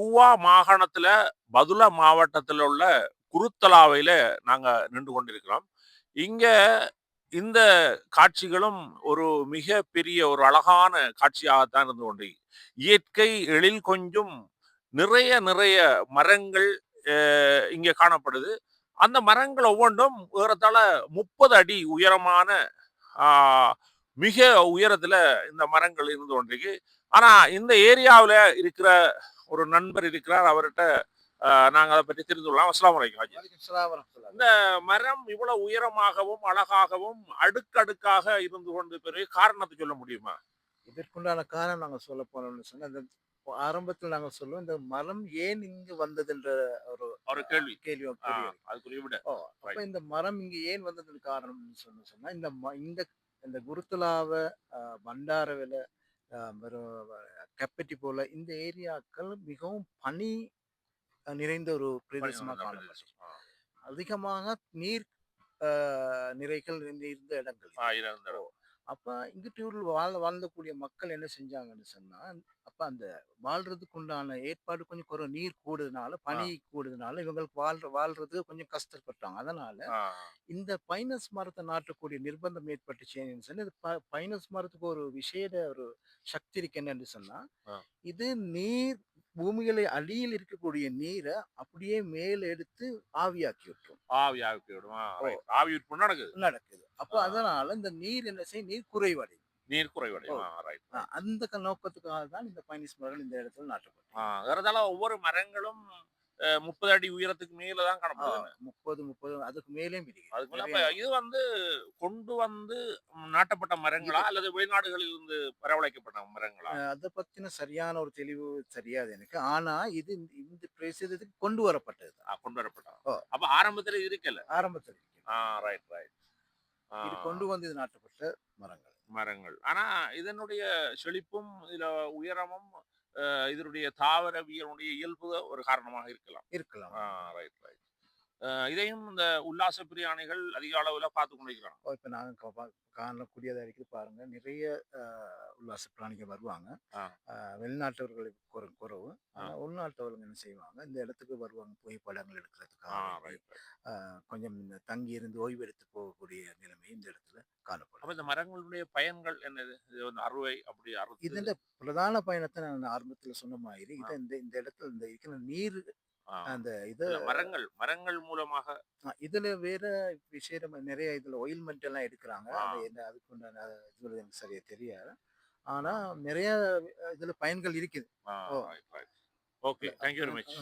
ஊவா மாகாணத்துல பதுளா மாவட்டத்துல உள்ள குருத்தலாவையில நாங்க நின்று கொண்டிருக்கிறோம். இங்க இந்த காட்சிகளும் ஒரு மிக பெரிய ஒரு அழகான காட்சியாகத்தான் இருந்து கொண்டு இயற்கை எழில் கொஞ்சம் நிறைய நிறைய மரங்கள் இங்கே இங்க காணப்படுது. அந்த மரங்கள் ஒவ்வொன்றும் ஏறத்தாழ 30 அடி உயரமான ஆஹ், மிக உயரத்துல இந்த மரங்கள் இருந்து கொண்டிருக்கு. ஆனா இந்த ஏரியாவில் இருக்கிற ஒரு நண்பர் இருக்கிறார். அவர்ட்ட அ நாங்க அத பற்றி தெரிந்து கொள்ளலாம். ஹாஜி. வலைக்கும். இந்த மரம் இவ்வளவு உயரமாகவும், அழகாகவும், அடுக்கடுக்காக இருந்து கொண்டு பெரிய காரணத்தை சொல்ல முடியுமா? இதற்குண்டான காரணம் நாங்க சொல்ல போனோம்னு சொன்னா, இந்த ஆரம்பத்தில் நாங்க சொல்லுவோம், இந்த மரம் ஏன் இங்கு வந்ததுன்ற ஒரு ஒரு கேள்வி. கேள்வி. அதுக்குரிய விட. அப்ப இந்த மரம் இங்க ஏன் வந்ததுன்னு காரணம்னு சொன்ன சொன்னா, இந்த இந்த இந்த குருத்துலாவ பண்டாரவில கப்பட்டி போல இந்த ஏரியாக்கள் மிகவும் பனி நிறைந்த ஒரு பிரதேசமா காணப்படும் அதிகமாக நீர் அஹ், நிறைகள் நிறைந்த இடங்கள். அப்ப இங்கிட்டு வாழ் வாழ்ந்தக்கூடிய மக்கள் என்ன செஞ்சாங்கன்னு சொன்னா அப்ப அந்த வாழ்றதுக்கு உண்டான ஏற்பாடு கொஞ்சம் குறை நீர் கூடுதனால பனி கூடுதனால இவங்களுக்கு வாழ்ற வாழ்றது கொஞ்சம் கஷ்டப்பட்டாங்க அதனால இந்த பைனஸ் மரத்தை நாட்டக்கூடிய நிர்பந்தம் ஏற்பட்டுச்சுன்னு சொல்லி இது ப- பைனஸ் மரத்துக்கு ஒரு விசேட ஒரு சக்தி இருக்கு என்னன்னு சொன்னா ஆ. இது நீர் பூமியில அடியில் இருக்கக்கூடிய நீரை அப்படியே மேல எடுத்து ஆவியாக்கி விட்டுரும் ஆவி ஆவி விடும். ஆ, right. ஆவி நடக்குது. நடக்குது அப்ப. அதனால இந்த நீர் என்ன செய்யும் நீர் குறைவடையும் நீர் குறைவடையும். அந்த நோக்கத்துக்காக தான் இந்த பைனிஸ் மரங்கள் இந்த இடத்துல ஏறத்தாழ ஒவ்வொரு மரங்களும் 30 அடி உயரத்துக்கு மேல தான் காணப்படுது. முப்பது முப்பது அதுக்கு மேல இது வந்து கொண்டு வந்து நாட்டப்பட்ட மரங்களா அல்லது வெளிநாடுகளில் இருந்து வரவழைக்கப்பட்ட மரங்களா? அதை பத்தின சரியான ஒரு தெளிவு தெரியாது எனக்கு ஆனா இது இந்த- பிரதேசத்துக்கு கொண்டு வரப்பட்டது கொண்டு வரப்பட்ட. அப்ப ஆரம்பத்துல இருக்கல. ஆரம்பத்தில் ரைட் ரைட். இது கொண்டு வந்து இது நாட்டப்பட்ட மரங்கள் மரங்கள். ஆனா இதனுடைய செழிப்பும் இதுல உயரமும் இதனுடைய தாவரவியலுடைய இயல்பு ஒரு காரணமாக இருக்கலாம். இருக்கலாம் ரைட் ரைட். இதையும் இந்த உல்லாச பிரியாணிகள் அதிக அளவுல பார்த்து கொண்டிருக்கிறாங்க. ஓ, இப்ப நாங்க கா- பா- காணக்கூடியதா இருக்குது பாருங்க. நிறைய உல்லாச பிராணிகள் வருவாங்க. வெளிநாட்டவர்களுக்கு குறை குறைவு. உள்நாட்டவர்கள் என்ன செய்வாங்க? இந்த இடத்துக்கு வருவாங்க புகைப்படங்கள் எடுக்கிறதுக்காக கொஞ்சம் இந்த தங்கி இருந்து ஓய்வு எடுத்து போகக்கூடிய நிலைமை இந்த இடத்துல காணப்படும். அப்ப இந்த மரங்களுடைய பயன்கள் என்னது? இது வந்து அறுவை அப்படி அறுத்து இதுல பிரதான பயணத்தை நான் ஆரம்பத்துல சொன்ன மாதிரி இதை இந்த இந்த இடத்துல இந்த இருக்கிற நீர். அந்த இது மரங்கள் மரங்கள் மூலமாக இதுல வேற விஷயம் நிறைய இதுல ஒயில்மெண்ட் எல்லாம் எடுக்கிறாங்க. அது என்ன அதுக்கு உண்டான இது எனக்கு சரியா தெரியாது ஆனா நிறைய இதுல பயன்கள் இருக்குது. Okay. Thank you very much.